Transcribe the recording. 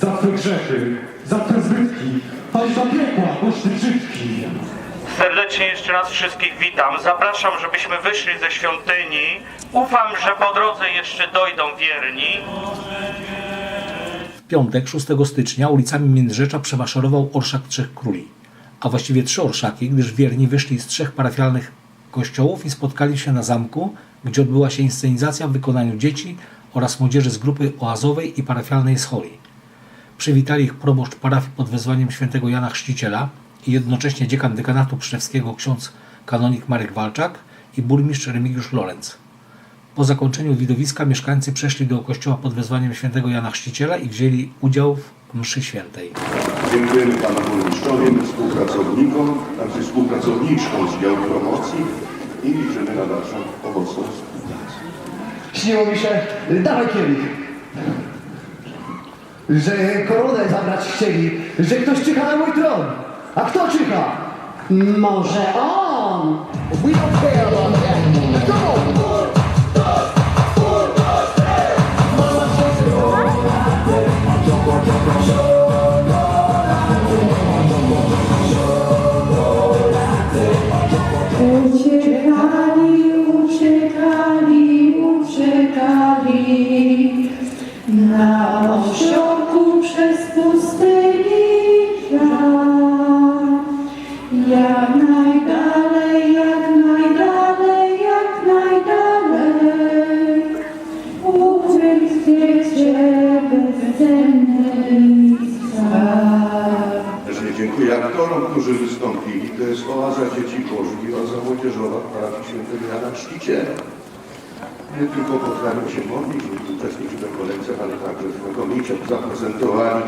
za Twe grzechy, za Twe zbytki, aż za piekła brzydki. Serdecznie jeszcze raz wszystkich witam. Zapraszam, żebyśmy wyszli ze świątyni. Ufam, że po drodze jeszcze dojdą wierni. W piątek, 6 stycznia, ulicami Międzyrzecza przemaszerował Orszak Trzech Króli, a właściwie trzy orszaki, gdyż wierni wyszli z trzech parafialnych kościołów i spotkali się na zamku, gdzie odbyła się inscenizacja w wykonaniu dzieci oraz młodzieży z grupy oazowej i parafialnej Scholi. Przywitali ich proboszcz parafii pod wezwaniem świętego Jana Chrzciciela i jednocześnie dziekan dekanatu pszczewskiego ksiądz kanonik Marek Walczak i burmistrz Remigiusz Lorenz. Po zakończeniu widowiska mieszkańcy przeszli do kościoła pod wezwaniem świętego Jana Chrzciciela i wzięli udział w mszy świętej. Dziękujemy Panu Burmistrzowi, współpracownikom, także współpracowniczkom z działu promocji i liczymy na dalszą owocną współpracę. Śniło mi się, dawaj kielich, że koronę zabrać chcieli, że ktoś czyha na mój tron. A kto czyha? Może on? Dziękuję aktorom, którzy wystąpili. To jest oaza dzieci Bożych i oaza młodzieżowa parafii świętego Jana Chrzciciela. Nie tylko potrafią się modlić, uczestniczyć w kolejce, ale także znakomicie zaprezentowali